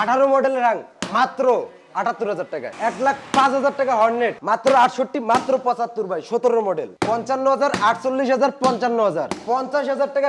আঠারো মডেলের রাং মাত্র। আটাত্তর হাজার টাকা। এক লাখ পাঁচ হাজার টাকা পঁচাত্তর ভাই সতেরো মডেল পঞ্চান্ন হাজার আটচল্লিশ হাজার পঞ্চান্ন হাজার পঞ্চাশ হাজার টাকা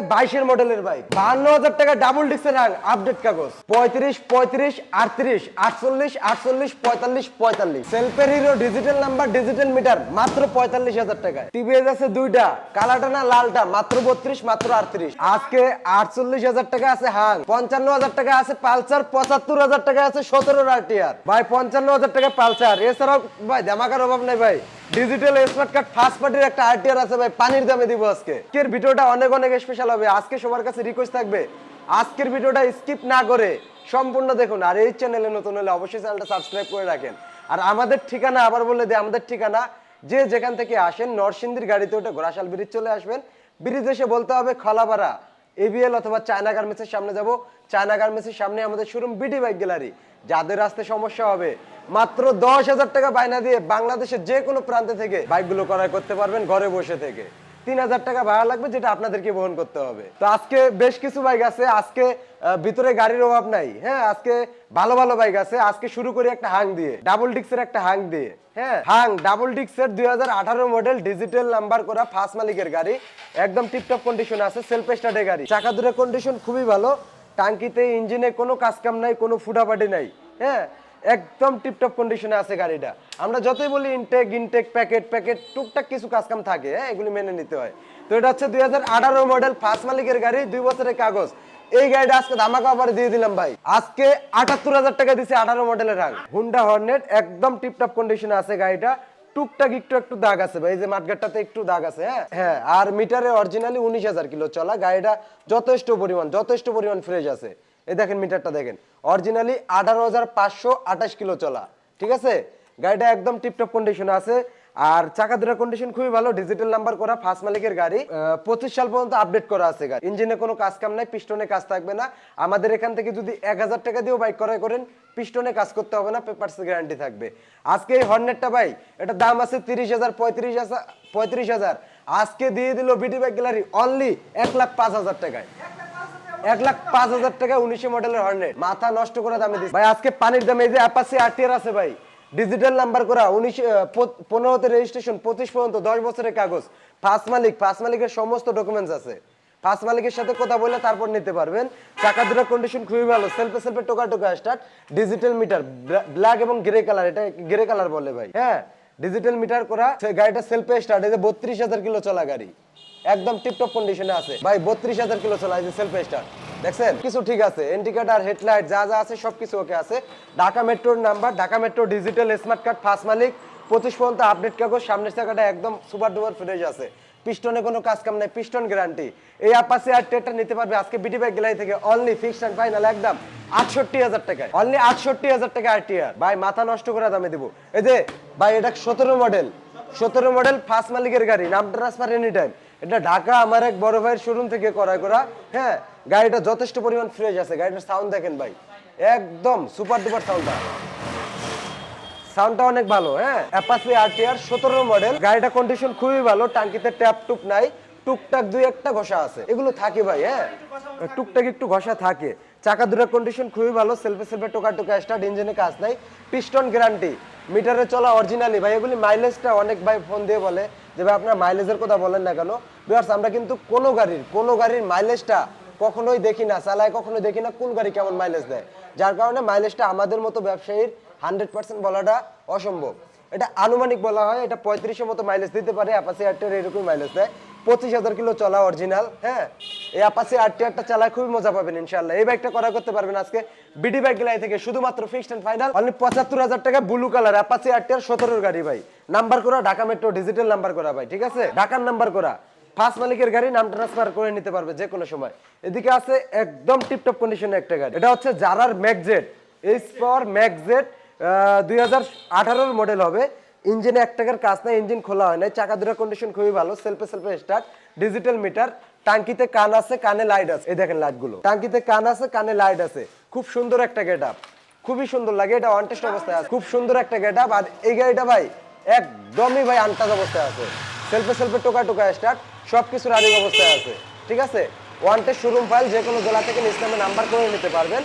ডিজিটাল নাম্বার ডিজিটাল মিটার মাত্র পঁয়তাল্লিশ হাজার টাকা টিভিএস আছে দুইটা কালাটা না লালটা, মাত্র বত্রিশ, মাত্র আটত্রিশ। আজকে আটচল্লিশ হাজার টাকা আছে হাং পঞ্চান্ন হাজার টাকা আছে পালসার পঁচাত্তর হাজার টাকা আছে সতেরো আরটিআর ভাই পঞ্চান্ন হাজার টাকা পালসার। এছাড়াও ভাই জামাকার অভাব নেই ভাই। ডিজিটাল স্মার্ট কার্ড ফার্স্ট পার্টির একটা আরটিআর আছে ভাই, পানির দামে দিব আজকে। আজকের ভিডিওটা অনেক অনেক স্পেশাল হবে। আজকে সবার কাছে রিকোয়েস্ট থাকবে, আজকের ভিডিওটা স্কিপ না করে সম্পূর্ণ দেখুন। আর এই চ্যানেলে নতুন হলে অবশ্যই চ্যানেলটা সাবস্ক্রাইব করে রাখেন। আর আমাদের ঠিকানা আবার বলে দিই, আমাদের ঠিকানা, যে যেখান থেকে আসেন, নরসিংদীর গাড়িতে ওঠে ঘোড়াশাল ব্রিজ চলে আসবেন। ব্রিজ এসে বলতে হবে, খলাপাড়া। এবিএল অথবা চায়না গার্মেন্টসের সামনে যাব। চায়না গার্মেন্টসের সামনে আমাদের শোরুম বিটি বাইক গ্যালারি যাদের আসতে সমস্যা হবে, মাত্র দশ হাজার টাকা বায়না দিয়ে বাংলাদেশের যে কোনো প্রান্তে থেকে বাইকগুলো ক্রয় করতে পারবেন ঘরে বসে থেকে। তিন হাজার টাকা ভাড়া লাগবে যেটা আপনাদেরকে বহন করতে হবে। তো আজকে বেশ কিছু বাইক আছে, আজকে ভিতরে গাড়ির অভাব নাই হ্যাঁ? আজকে ভালো ভালো বাইক আছে, আজকে শুরু করি একটা হাং দিয়ে ডাবল ডিক্সের একটা হাং দিয়ে হ্যাঁ? হাং ডাবল ডিক্সের দুই হাজার আঠারো মডেল ডিজিটাল নাম্বার করা ফার্স্ট মালিকের গাড়ি, একদম টিপটপ কন্ডিশন আছে সেলফ স্টার্টের গাড়ি। চাকা কন্ডিশন খুবই ভালো, টাঙ্কিতে ইঞ্জিনে কোনো কাজ কাম নাই, কোনো ফুটাফাটি নাই হ্যাঁ? একদম টিপটপ কন্ডিশনে আছে গাড়িটা। আমরা যতই বলি ইনটেক ইনটেক প্যাকেট প্যাকেট টুকটাক কিছু কাজ কাম থাকে হ্যাঁ এগুলি মেনে নিতে হয়। তো এটা হচ্ছে দুই হাজার আঠারো মডেল ফার্স্ট মালিকের গাড়ি, দুই বছরের কাগজ। এই গাড়িটা আজকে ধামাকা অফারে দিয়ে দিলাম ভাই। আজকে আটাত্তর হাজার টাকা দিছে আঠারো মডেলের রাং হুন্ডা হর্নেট একদম টিপটপ কন্ডিশনে আছে গাড়িটা। টুকটাক একটু একটু দাগ আছে ভাই যে মাঠঘাটটাতে একটু দাগ আছে হ্যাঁ? হ্যাঁ আর মিটারে অরিজিনালি উনিশ হাজার কিলো চলা। গাড়িটা যথেষ্ট পরিমাণ যথেষ্ট পরিমাণ ফ্রেশ আছে। এই দেখেন মিটারটা দেখেন। অরিজিনালি আঠারো হাজার পাঁচশো আঠাশ কিলো চলা, ঠিক আছে? গাড়িটা একদম টিপটপ কন্ডিশনে আছে। আর চাকা দুটা কন্ডিশন খুবই ভালো ডিজিটাল নাম্বার করা ফার্স্ট মালিকের গাড়ি। পঁচিশ সাল পর্যন্ত আপডেট করা আছে গাড়ি। ইঞ্জিনে কোনো কাজ কাম নাই পিস্টনে কাজ থাকবে না। আমাদের এখান থেকে যদি এক হাজার টাকা দিয়েও বাইক ক্রয় করেন পিস্টনে কাজ করতে হবে না পেপারস গ্যারান্টি থাকবে। আজকে এই হর্নেটটা ভাই, এটা দাম আছে তিরিশ হাজার, পঁয়ত্রিশ হাজার পঁয়ত্রিশ হাজার। আজকে দিয়ে দিল বিডি বাইক গ্যালারি অনলি এক লাখ পাঁচ হাজার টাকায়। এক লাখ পাঁচ হাজার টাকা উনিশে মডেলের হর্নেট। মাথা নষ্ট করে দামে দিচ্ছে ভাই, আজকে পানির দামে যে অ্যাপাসি আছে ভাই ডিজিটাল নাম্বার করা, উনিশ পনেরোতে রেজিস্ট্রেশন পঁচিশ পর্যন্ত, দশ বছরের কাগজ। ফার্স্ট মালিক ফার্স্ট মালিকের সমস্ত ডকুমেন্টস আছে। ফার্স্ট মালিকের সাথে কথা বলে তারপর নিতে পারবেন। চাকা দুটো কন্ডিশন খুবই ভালো সেলফে সেলফে টোকা টোকা স্টার্ট ডিজিটাল মিটার ব্ল্যাক এবং গ্রে কালার এটা গ্রে কালার বলে ভাই হ্যাঁ? ডিজিটাল মিটার করা গাড়িটা সেলফে স্টার্ট এই যে বত্রিশ হাজার কিলো চলা গাড়ি। একদম টিপটপ কন্ডিশনে আছে। ভাই, বত্রিশ হাজার কিলো চলা যে সেলফ স্টার দেখছেন? কিছু ঠিক আছে। ইন্ডিকেটার হেডলাইট যা যা আছে, সবকিছু ওকে আছে। ঢাকা মেট্রোর number Dhaka metro digital smart card first মালিক। পঁচিশ পর্যন্ত আপডেট কাগজ, সামনের চাকাটা একদম সুপার ডুপার ফ্রেশ আছে। পিস্টনে কোনো কাজ কাম নাই পিস্টন গ্যারান্টি এই আপাসে আর টেটটা নিতে পারবে আজকে বিটি বাইক গ্যালারি থেকে। অনলি ফিক্সড অ্যান্ড ফাইনাল একদম আটষট্টি হাজার টাকায়। অনলি আটষট্টি হাজার টাকা আরটিআর ভাই, মাথা নষ্ট করে দামে দিব। এই যে, ভাই, এটা সতেরো মডেল সতেরো মডেল ফার্স্ট মালিকের গাড়ি, নাম ট্রান্সফার এনি টাইম এটা ঢাকা আমার এক বড় ভাইয়ের শোরুম থেকে করাই করা। হ্যাঁ গাড়িটা যথেষ্ট পরিমাণ ফ্রেশ আছে। গাড়িটার সাউন্ড দেখেন ভাই। একদম সুপার ডুপার সাউন্ডটা সাউন্ডটা অনেক ভালো হ্যাঁ। অ্যাপাসি আরটিআর সতেরো মডেল গাড়িটা কন্ডিশন খুবই ভালো, টাঙ্কিতে ট্যাপ টুপ নাই। টুকটাক দুই একটা ঘষা আছে। এগুলো থাকে ভাই হ্যাঁ। টুকটাক একটু ঘষা থাকে। চাকা দুটার কন্ডিশন খুবই ভালো সেলফে সেলফে টোকা টোকা স্টার্ট ইঞ্জিনে কাজ নাই। পিস্টন গ্যারান্টি মিটারে চলা অরিজিনালি ভাই, এগুলি মাইলেজটা অনেক ভাই ফোন দিয়ে বলে যে, ভাই, আপনার মাইলেজের কথা বলেন না কেন? বিহার্স আমরা কিন্তু কোনো গাড়ির কোনো গাড়ির মাইলেজটা কখনোই দেখি না, চালায় কখনো দেখি না কোন গাড়ি কেমন মাইলেজ দেয়। যার কারণে মাইলেজটা আমাদের মতো ব্যবসায়ীর হান্ড্রেড পার্সেন্ট বলাটা অসম্ভব। এটা আনুমানিক বলা হয়, এটা পঁয়ত্রিশের মতো মাইলেজ দিতে পারে অ্যাপাসি আরটিআর এরকম মাইলেজ দেয়। পঁচিশ হাজার কিলো চলা অরিজিনাল হ্যাঁ? এই অ্যাপাসি আরটিআরটা চালায় খুবই মজা পাবেন ইনশাল্লাহ এই বাইকটা করা করতে পারবেন আজকে বিডি বাইক গেলাই থেকে, শুধুমাত্র ফিক্সড এন্ড ফাইনাল অনলি পঁচাত্তর হাজার টাকা ব্লু কালার অ্যাপাসি আরটিআর সতেরোর গাড়ি ভাই। নাম্বার করা, ঢাকা মেট্রো ডিজিটাল নাম্বার করা ভাই, ঠিক আছে? ঢাকার নাম্বার করা। ফার্স্ট মালিকের গাড়ি নাম ট্রান্সফার করে নিতে পারবে যে কোনো সময়। এদিকে আছে একদম টিপটপ কন্ডিশনে একটা গাড়ি। এটা হচ্ছে জারার ম্যাকজেট এইচ পাওয়ার ম্যাকজেট দুই হাজার আঠারোর মডেল হবে। ইঞ্জিনে এক টাকার কাজ নাই ইঞ্জিন খোলা হয় নাই। চাকা দুটার কন্ডিশন খুবই ভালো সেলফে সেলফে স্টার্ট ডিজিটাল মিটার টাঙ্কিতে কান আছে, কানে লাইট আছে। এই দেখেন লাইটগুলো টাঙ্কিতে কান আছে, কানে লাইট আছে। খুব সুন্দর একটা গেট আপ খুবই সুন্দর লাগে, এটা অনটেস্ট অবস্থায় আছে। খুব সুন্দর একটা গেট আপ আর এই গাড়িটা ভাই, একদমই ভাই আনটাজ অবস্থায় আছে। সেলফে সেলফে টোকা টোকা স্টার্ট সব কিছু রানিং অবস্থায় আছে। ঠিক আছে? ওয়ান টেস্ট শোরুম ফাইল যে কোনো জেলা থেকে ইসলামে নাম্বার করে নিতে পারবেন।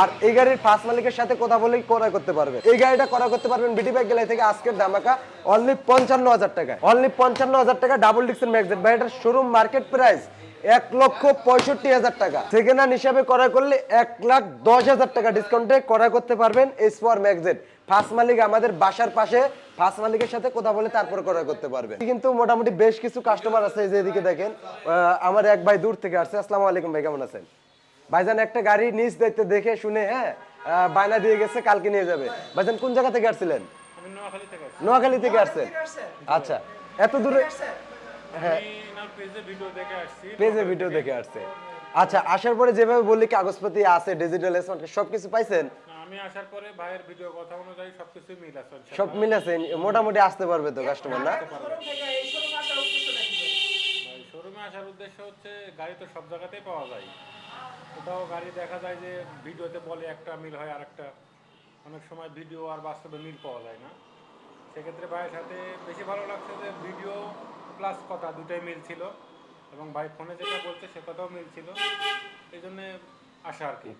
আর এই গাড়ির ফার্স্ট মালিকের সাথে কথা বলেই ক্রয় করতে পারবেন। এই গাড়িটা ক্রয় করতে পারবেন বিডি বাইক গেলাই থেকে আজকের দামাকা অনলি পঞ্চান্ন হাজার টাকা। অনলি পঞ্চান্ন হাজার টাকা ডাবল ডিক্সের ম্যাগজেট ভাই এটার শোরুম মার্কেট প্রাইস এক লক্ষ পঁয়ষট্টি হাজার টাকা। সেকেন্ড হিসাবে ক্রয় করলে এক লাখ দশ হাজার টাকা ডিসকাউন্টে ক্রয় করতে পারবেন এস ফর ম্যাগজেট ফার্স্ট মালিক আমাদের বাসার পাশে ফার্স্ট মালিকের সাথে কথা বলে তারপর ক্রয় করতে পারবেন কিন্তু মোটামুটি বেশ কিছু কাস্টমার আছে যে এদিকে দেখেন আমার এক ভাই দূর থেকে আসছে। আসসালামু আলাইকুম ভাই কেমন আছেন? ভাইজান একটা গাড়ি নিজ দায়িত্ব দেখে শুনে হ্যাঁ বায়না দিয়ে গেছে কালকে নিয়ে যাবে। ভাইজান কোন জায়গা থেকে আসছিলেন? নোয়াখালী থেকে আসছি। নোয়াখালী থেকে আসছেন আচ্ছা এত দূরে হ্যাঁ। পেজে ভিডিও দেখে আসছি। পেজে ভিডিও দেখে আসছে। আচ্ছা আসার পরে যেভাবে বললি কাগজপাতি আছে ডিজিটাল স্মার্ট সবকিছু পাইছেন? আমি আসার পরে ভাইয়ের ভিডিও কথা অনুযায়ী সবকিছু মিল আছে। সব মিলেছে মোটামুটি আসতে পারবে তো কাস্টমার না? শোরুমে আসার উদ্দেশ্য হচ্ছে গাড়ি তো সব জায়গাতেই পাওয়া যায়। কোথাও গাড়ি দেখা যায় যে ভিডিওতে বলে একটা মিল হয় আরেকটা। অনেক সময় ভিডিও আর বাস্তবে মিল পাওয়া যায় না। সেক্ষেত্রে ভাইয়ের সাথে বেশি ভালো লাগছে যে ভিডিও প্লাস কথা দুটাই মিল ছিল। এবং ভাই ফোনে যেটা বলছে সে কথাও মিল ছিল। এই জন্যে আর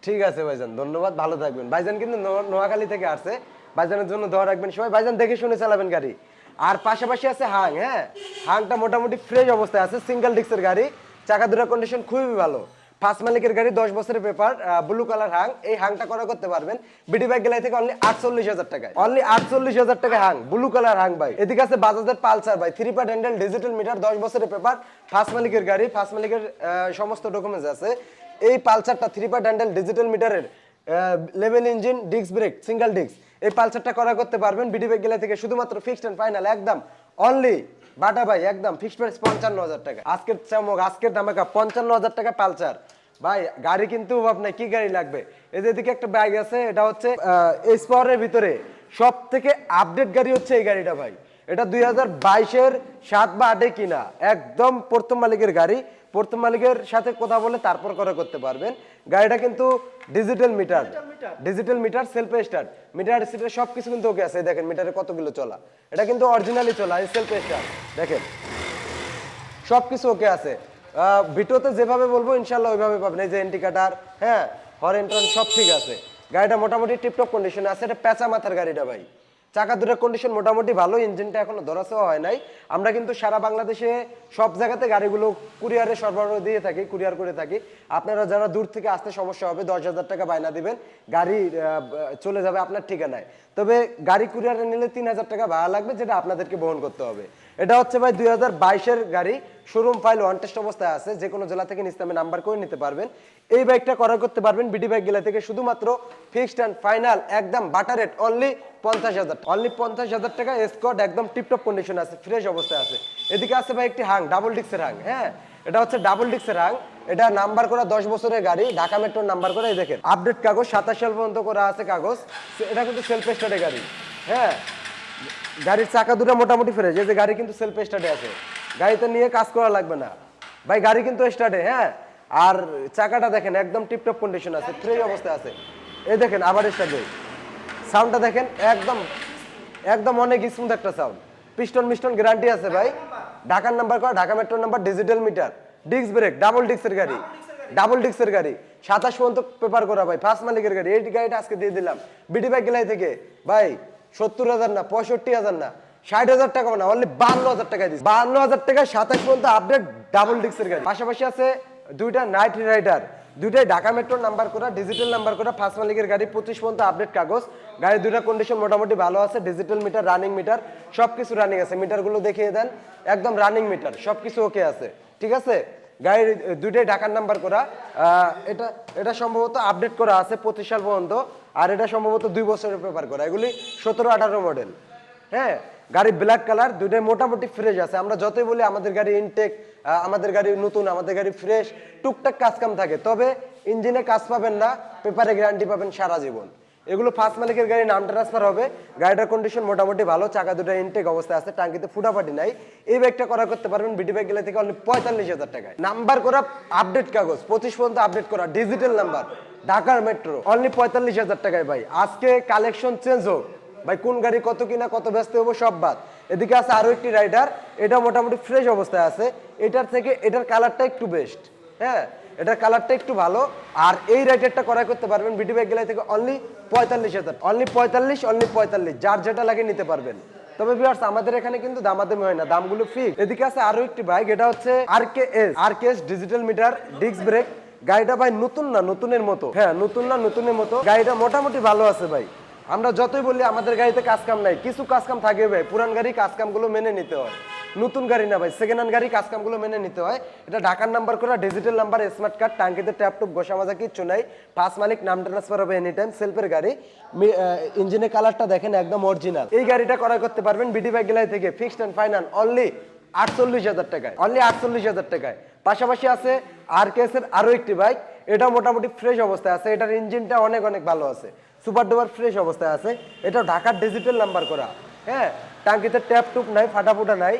ঠিক আছে ভাইজান, ধন্যবাদ, ভালো থাকবেন। ভাইজান কিন্তু নোয়াখালী থেকে আসছে। ভাইজানের জন্য দোয়া রাখবেন সবাই। ভাইজান, দেখে শুনে চালাবেন গাড়ি। আর পাশাপাশি আছে হাং হ্যাঁ? হাংটা মোটামুটি ফ্রেশ অবস্থায় আছে সিঙ্গেল ডিস্কের গাড়ি। চাকা দুটা কন্ডিশন খুবই ভালো। ফার্স্ট মালিকের গাড়ি, দশ বছরের পেপার ব্লু কালার হাং। এই হাংটা করা করতে পারবেন বিডি বাইক গেলাই থেকে অনলি আটচল্লিশ হাজার টাকায়। অনলি আটচল্লিশ হাজার টাকা হাং ব্লু কালার হাং ভাই। এদিকে আছে বাজাজের পালসার ভাই three part handle digital meter দশ বছরের পেপার ফার্স্ট মালিকের গাড়ি ফার্স্ট মালিকের সমস্ত ডকুমেন্টস আছে। এই পালসারটা থ্রি পার্ট হ্যান্ডেল ডিজিটাল মিটারের level engine disc brake single disc এই পালসারটা করা করতে পারবেন বিডি বেগ গেলে থেকে শুধুমাত্র ফিক্সড এন্ড ফাইনাল একদম অনলি বাটা ভাই, একদম ফিক্সড প্রাইস পঞ্চান্ন হাজার টাকা। আজকের চামক, আজকের দামাকা পঞ্চান্ন হাজার টাকা পালসার। ভাই, গাড়ি কিন্তু নাই, কি গাড়ি লাগবে? এই যে এদিকে একটা ব্যাগ আছে, এটা হচ্ছে এই স্পাওয়ারের ভিতরে সব থেকে আপডেট গাড়ি হচ্ছে এই গাড়িটা ভাই। এটা দুই হাজার বাইশের সাত বা আটে কিনা, একদম প্রথম মালিকের গাড়ি। প্রথম মালিকের সাথে কথা বলে তারপর করে করতে পারবেন। গাড়িটা কিন্তু digital meter digital meter self start meter seater সব কিছু কিন্তু ওকে আছে দেখেন মিটারে কতগুলো চলা। এটা কিন্তু অরিজিনালি চলা সেলফ স্টার্ট দেখেন সব কিছু ওকে আছে ভিডিওতে যেভাবে বলব ইনশাল্লাহ ওইভাবে পাবেন। এই যে ইন্ডিকেটার হ্যাঁ হরেন সব ঠিক আছে। গাড়িটা মোটামুটি টিপটপ কন্ডিশনে আছে। এটা পেঁচা মাথার গাড়িটা ভাই। চাকা দুটার কন্ডিশন মোটামুটি ভালো ইঞ্জিনটা এখনও ধরাছেও হয় নাই। আমরা কিন্তু সারা বাংলাদেশে সব জায়গাতে গাড়িগুলো কুরিয়ারে সরবরাহ দিয়ে থাকি কুরিয়ার করে থাকি। আপনারা যারা দূর থেকে আসতে সমস্যা হবে, দশ হাজার টাকা বায়না দিবেন, গাড়ি চলে যাবে আপনার ঠিকানায়। তবে গাড়ি কুরিয়ারে নিলে তিন হাজার টাকা ভাড়া লাগবে, যেটা আপনাদেরকে বহন করতে হবে। এটা হচ্ছে ভাই দুই হাজার বাইশের গাড়ি শোরুম ফাইল ওয়ান টেস্ট অবস্থায় আছে যে কোনো জেলা থেকে নিস্তামে নাম্বার করে নিতে পারবেন। এই বাইকটা করা করতে পারবেন বিডি বাইক গেলা থেকে শুধুমাত্র ফিক্সড অ্যান্ড ফাইনাল একদম বাটার রেট অনলি পঞ্চাশ হাজার অনলি পঞ্চাশ হাজার টাকা একদম টিপটপ কন্ডিশন আছে ফ্রেশ অবস্থায় আছে। এদিকে আছে ভাই একটি হাং ডাবল ডিক্সের হাং হ্যাঁ? এটা হচ্ছে ডাবল ডিক্সের হাং এটা নাম্বার করা দশ বছরের গাড়ি, ঢাকা মেট্রোর নাম্বার করা, এই দেখেন। আপডেট কাগজ, সাতাশ সাল পর্যন্ত করা আছে কাগজ এটা কিন্তু সেলফ স্টার্টের গাড়ি হ্যাঁ? গাড়ির চাকা দুটো মোটামুটি ফ্রেশ এই যে গাড়ি কিন্তু সেলফ স্টার্টে আছে। গাড়িতে নিয়ে কাজ করা লাগবে না। ভাই, গাড়ি কিন্তু স্টার্টে হ্যাঁ? আর চাকাটা দেখেন, একদম টিপটপ কন্ডিশন আছে ফ্রেশ অবস্থায় আছে। এই দেখেন, আবার স্টার্টে সাউন্ডটা দেখেন, একদম একদম অনেক স্মুথ একটা সাউন্ড পিস্টন মিস্টন গ্যারান্টি আছে ভাই। ঢাকার নাম্বার করা ঢাকা মেট্রোর number digital meter disc brake double ডিস্কের গাড়ি। ডাবল ডিস্কের গাড়ি। সাতাশ পর্যন্ত পেপার করা ভাই ফার্স্ট মালিকের গাড়ি। এই গাড়িটা আজকে দিয়ে দিলাম। বিডি বাইক গেলাই থেকে। ভাই, সত্তর হাজার না, পঁয়ষট্টি হাজার না, ষাট হাজার টাকা না অনলি বান্ন হাজার টাকা দিচ্ছি বান্ন হাজার টাকা সাতাশ পর্যন্ত আপডেট ডাবল ডিস্কের গাড়ি। পাশাপাশি আছে দুইটা নাইট রাইডার দুইটাই ঢাকা মেট্রোর নাম্বার করা ডিজিটাল নাম্বার করা ফার্স্ট মালিকের গাড়ি, পঁচিশ পর্যন্ত আপডেট কাগজ। গাড়ির দুইটা কন্ডিশন মোটামুটি ভালো আছে ডিজিটাল মিটার রানিং মিটার সব কিছু রানিং আছে। মিটারগুলো দেখিয়ে দেন, একদম রানিং মিটার সব কিছু ওকে আছে। ঠিক আছে? গাড়ির দুইটাই ঢাকার নাম্বার করা। এটা এটা সম্ভবত আপডেট করা আছে পঁচিশ সাল পর্যন্ত, আর এটা সম্ভবত দুই বছরের পেপার করা। এগুলি সতেরো আঠারো মডেল হ্যাঁ? গাড়ি ব্ল্যাক কালার দুইটাই মোটামুটি ফ্রেশ আছে। আমরা যতই বলি আমাদের গাড়ি ইনটেক আমাদের গাড়ি নতুন, আমাদের গাড়ি ফ্রেশ টুকটাক কাজ কাম থাকে। তবে ইঞ্জিনে কাজ পাবেন না পেপারে গ্যারান্টি পাবেন সারা জীবন। এগুলো ফার্স্ট মালিকের গাড়ি নাম ট্রান্সফার হবে। গাড়িটার কন্ডিশন মোটামুটি ভালো, চাকা দুটো ইনটেক অবস্থায় আছে, টাঙ্কিতে ফুটাফাটি নাই। এই ব্যাগটা করা করতে পারবেন বিডি ব্যাগ গেলে থেকে অনলি পঁয়তাল্লিশ হাজার টাকায়। নাম্বার করা আপডেট কাগজ, পঁচিশ পর্যন্ত আপডেট করা ডিজিটাল নাম্বার ঢাকার মেট্রো অনলি পঁয়তাল্লিশ হাজার টাকায় ভাই। আজকে কালেকশন চেঞ্জ হোক। ভাই, কোন গাড়ি কত কিনা, কত ব্যস্ত হব, সব বাদ। এদিকে আছে আরও একটি রাইডার এটা মোটামুটি ফ্রেশ অবস্থায় আছে। এটার থেকে, এটার কালারটা একটু বেস্ট হ্যাঁ? এটার কালারটা একটু ভালো। আর এই রাইটারটা ক্রয় করতে পারবেন বিডি বাইক গেলাই থেকে অনলি পঁয়তাল্লিশ হাজার। অনলি পঁয়তাল্লিশ অনলি পঁয়তাল্লিশ, যার যেটা লাগে নিতে পারবেন। তবে ভিউয়ার্স আমাদের এখানে কিন্তু দামাদামি হয় না, দামগুলো ফিক্স এদিকে আছে আরও একটি বাইক এটা হচ্ছে R K S R K S digital meter disc brake গাড়িটা ভাই নতুন না, নতুনের মতো। হ্যাঁ নতুন না, নতুনের মতো। গাড়িটা মোটামুটি ভালো আছে ভাই। আমরা যতই বলি, আমাদের গাড়িতে কাজ কাম নাই। কিছু কাজ কাম থাকে ভাই, পুরান গাড়ি কাজ কামগুলো মেনে নিতে হয়। নতুন গাড়ি না ভাই সেকেন্ড হ্যান্ড গাড়ি কাজ কামগুলো মেনে নিতে হয়। এটা ঢাকার নাম্বার করা ডিজিটাল নাম্বার স্মার্ট কার্ড টাঙ্কিতে ট্যাপ টুপ গোসা মাজা, কিচ্ছু নাই। পাঁচ মালিক, নাম ট্রান্সফার হবে এনি টাইম সেলফের গাড়ি ইঞ্জিনের কালারটা দেখেন, একদম অরিজিনাল এই গাড়িটা ক্রয় করতে পারবেন বিডি বাইক গেলাই থেকে ফিক্সড অ্যান্ড ফাইনাল অনলি আটচল্লিশ হাজার টাকায়। অনলি আটচল্লিশ হাজার টাকায়। পাশাপাশি আছে আর কেস এর আরও একটি বাইক এটা মোটামুটি ফ্রেশ অবস্থায় আছে। এটার ইঞ্জিনটা অনেক অনেক ভালো আছে। সুপার ডুপার ফ্রেশ অবস্থায় আছে। এটা ঢাকার ডিজিটাল নাম্বার করা। হ্যাঁ টাঙ্কিতে ট্যাপ টুপ নাই, ফাটাফুটা নাই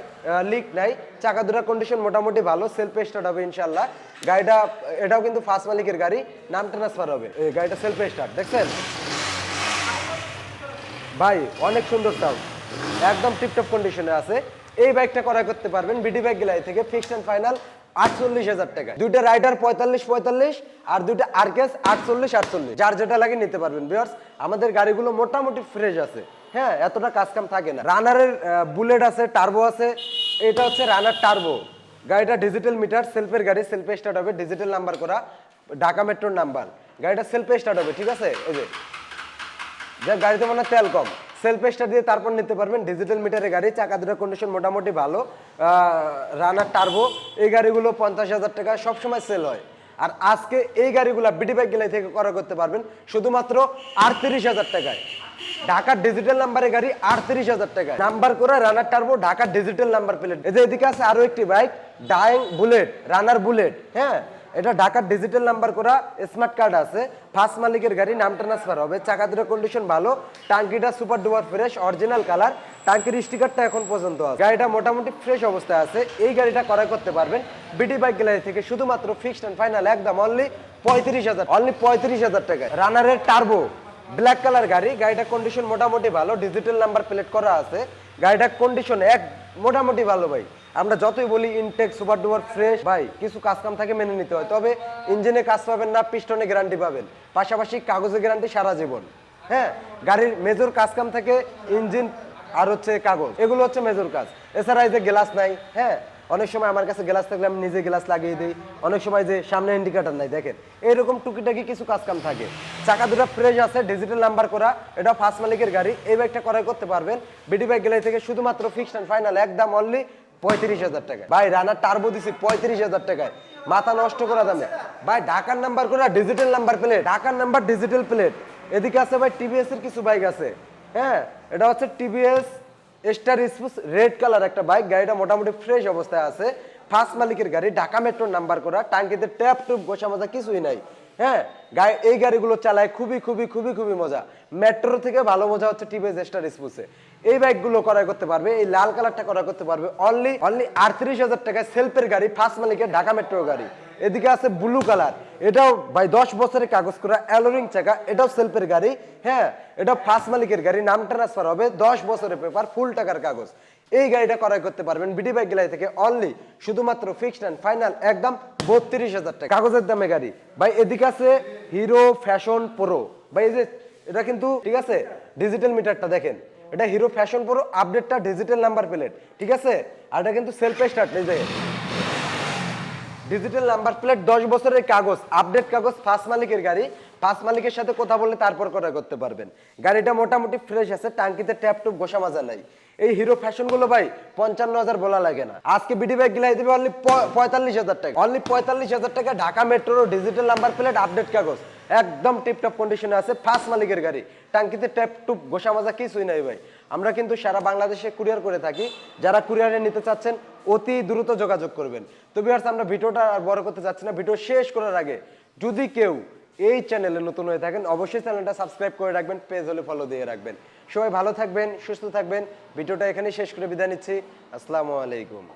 লিক নাই চাকা দুটার কন্ডিশন মোটামুটি ভালো সেলফ স্টার্ট হবে ইনশাল্লাহ গাড়িটা, এটাও কিন্তু ফার্স্ট মালিকের গাড়ি, নাম ট্রান্সফার হবে। এই গাড়িটা সেলফ স্টার্ট দেখছেন? ভাই, অনেক সুন্দর সাউন্ড একদম টিপটপ কন্ডিশনে আছে। এই বাইকটা ক্রয় করতে পারবেন বিডি বাইক গেলাই থেকে ফিক্সড অ্যান্ড ফাইনাল আটচল্লিশ হাজার টাকা। দুইটা রাইডার পঁয়তাল্লিশ পঁয়তাল্লিশ, আর দুইটা আরকেস আটচল্লিশ আটচল্লিশ। যার যেটা লাগে নিতে পারবেন। বিয়ার্স আমাদের গাড়িগুলো মোটামুটি ফ্রেশ আছে। হ্যাঁ এতটা কাজ কাম থাকে না। রানারের বুলেট আছে টার্বো আছে। এটা হচ্ছে রানার টার্বো গাড়িটা ডিজিটাল মিটার সেলফের গাড়ি। সেলফে স্টার্ট হবে ডিজিটাল নাম্বার করা। ঢাকা মেট্রোর নাম্বার গাড়িটা সেলফে স্টার্ট হবে, ঠিক আছে? এই যে। গাড়িতে মনে হয় তেল কম। সেলফ দিয়ে তারপর নিতে পারবেন ডিজিটাল মিটারের গাড়ি, চাকা দুটোর কন্ডিশন মোটামুটি ভালো। রানার টার্বো এই গাড়িগুলো পঞ্চাশ হাজার টাকা, সবসময় সেল হয়। আর আজকে এই গাড়িগুলো বিডি বাইক গেলাই থেকে করা করতে পারবেন শুধুমাত্র আটত্রিশ হাজার টাকায়। ঢাকার ডিজিটাল নাম্বারের গাড়ি আটত্রিশ হাজার টাকায়। নাম্বার করে রানার টার্বো ঢাকার ডিজিটাল নাম্বার প্লেট এই যে এদিকে আছে আরও একটি বাইক ডাইং বুলেট রানার বুলেট হ্যাঁ? এটা ঢাকার ডিজিটাল নাম্বার করা স্মার্ট কার্ড আছে। ফার্স্ট মালিকের গাড়ি, নাম ট্রান্সফার হবে। চাকা দুটো কন্ডিশন ভালো। টাঙ্কিটা super duper fresh original colour টাঙ্কির স্টিকারটা এখন পর্যন্ত আছে। গাড়িটা মোটামুটি ফ্রেশ অবস্থায় আছে। এই গাড়িটা করা করতে পারবেন বিটি বাইক গ্যালারি থেকে। শুধুমাত্র ফিক্সড অ্যান্ড ফাইনাল একদম অনলি পঁয়ত্রিশ হাজার। অনলি পঁয়ত্রিশ হাজার টাকা রানারের টার্বো ব্ল্যাক কালার গাড়ি, গাড়িটা কন্ডিশন মোটামুটি ভালো ডিজিটাল নাম্বার প্লেট করা আছে। গাড়িটার কন্ডিশন এক, মোটামুটি ভালো ভাই। আমরা যতই বলি ইনটেক সুপার ডুপার ফ্রেশ ভাই, কিছু কাজ কাম থাকে মেনে নিতে হয়। তবে ইঞ্জিনে কাজ পাবেন না পিস্টনে গ্যারান্টি পাবেন। পাশাপাশি কাগজে গ্যারান্টি সারা জীবন। হ্যাঁ গাড়ির মেজর কাজ কাম থাকে ইঞ্জিন আর হচ্ছে কাগজ। এগুলো হচ্ছে মেজর কাজ। এছাড়া এই যে গ্লাস নাই হ্যাঁ অনেক সময় আমার কাছে গ্লাস থাকলে আমি নিজে গ্লাস লাগিয়ে দিই। অনেক সময় যে সামনে ইন্ডিকেটার নাই, দেখেন। এরকম টুকিটাকি কিছু কাজ কাম থাকে। চাকা দুটো ফ্রেশ আছে ডিজিটাল নাম্বার করা, এটা ফার্স্ট মালিকের গাড়ি। এই বাইকটা ক্রয় করতে পারবেন। বিডি বাইক গেলে থেকে শুধুমাত্র ফিক্সড অ্যান্ড ফাইনাল একদম অনলি পঁয়ত্রিশ হাজার টাকা। ভাই রানার টার্বো দিছি পঁয়ত্রিশ হাজার টাকায়। মাথা নষ্ট করা দামে। ভাই, ঢাকার নাম্বার করা ডিজিটাল নাম্বার প্লেট ঢাকার নাম্বার ডিজিটাল প্লেট এদিকে আছে ভাই টিভিএস এর কিছু বাইক আছে। হ্যাঁ এটা হচ্ছে TVS Star sport red colour একটা বাইক, গাড়িটা মোটামুটি ফ্রেশ অবস্থায় আছে। ফার্স্ট মালিকের গাড়ি, ঢাকা মেট্রোর নাম্বার করা, টাঙ্কিতে ট্যাপ টুপ গোসা মজা কিছুই নাই। হ্যাঁ গাড়ি এই গাড়িগুলো চালায় খুবই খুবই খুবই খুবই মজা। মেট্রো থেকে ভালো মজা হচ্ছে টিভিএস স্টার স্পুসে এই বাইকগুলো ক্রয় করতে পারবে, এই লাল কালারটা ক্রয় করতে পারবে অনলি অনলি আটত্রিশ হাজার টাকায় সেলফের গাড়ি ফার্স্ট মালিকের ঢাকা মেট্রো গাড়ি। এদিকে আছে ব্লু কালার এটাও ভাই দশ বছরের কাগজ করা অ্যালোরিং চাকা, এটাও সেলফের গাড়ি। হ্যাঁ এটা ফার্স্ট মালিকের গাড়ি, নাম ট্রান্সফার হবে দশ বছরের পেপার ফুল টাকার কাগজ। এই গাড়িটা ক্রয় করতে পারবেন বিডি বাইক গেলাই থেকে অনলি শুধুমাত্র ফিক্সড অ্যান্ড ফাইনাল একদম বত্রিশ হাজার টাকা। কাগজের দামে গাড়ি। ভাই এদিকে আছে হিরো ফ্যাশন প্রো ভাই এই যে, এটা কিন্তু, ঠিক আছে? ডিজিটাল মিটারটা দেখেন। এটা হিরো ফ্যাশন প্রো আপডেটটা ডিজিটাল নাম্বার প্লেট ঠিক আছে? আর এটা কিন্তু সেলফ স্টার্ট এই যে ডিজিটাল নাম্বার প্লেট দশ বছরের কাগজ আপডেট কাগজ ফার্স্ট মালিকের গাড়ি। ফার্স্ট মালিকের সাথে কথা বললে তারপর করা করতে পারবেন। গাড়িটা মোটামুটি ফ্রেশ আছে, টাঙ্কিতে ট্যাপ টুপ গোসা মাজা নাই। এই হিরো ফ্যাশনগুলো ভাই, পঞ্চান্ন হাজার বলা লাগে না। আজকে বিডি ব্যাগ গিলাই দেবে অনলি পঁয়তাল্লিশ হাজার টাকা। অনলি পঁয়তাল্লিশ হাজার টাকা ঢাকা মেট্রোর ডিজিটাল নাম্বার প্লেট আপডেট কাগজ। একদম টিপটপ কন্ডিশনে আছে ফার্স্ট মালিকের গাড়ি। টাঙ্কিতে ট্যাপ টুপ গোসা মাজা কিছুই নাই ভাই। আমরা কিন্তু সারা বাংলাদেশে কুরিয়ার করে থাকি। যারা কুরিয়ারে নিতে চাচ্ছেন, অতি দ্রুত যোগাযোগ করবেন। তো বিহার্স আমরা ভিডিওটা আর বড় করতে চাচ্ছি না। ভিডিও শেষ করার আগে, যদি কেউ এই চ্যানেলে নতুন হয়ে থাকেন, অবশ্যই চ্যানেলটা সাবস্ক্রাইব করে রাখবেন পেজ হলে ফলো দিয়ে রাখবেন। সবাই ভালো থাকবেন, সুস্থ থাকবেন। ভিডিওটা এখানেই শেষ করে বিদায় নিচ্ছি। আসসালামু আলাইকুম।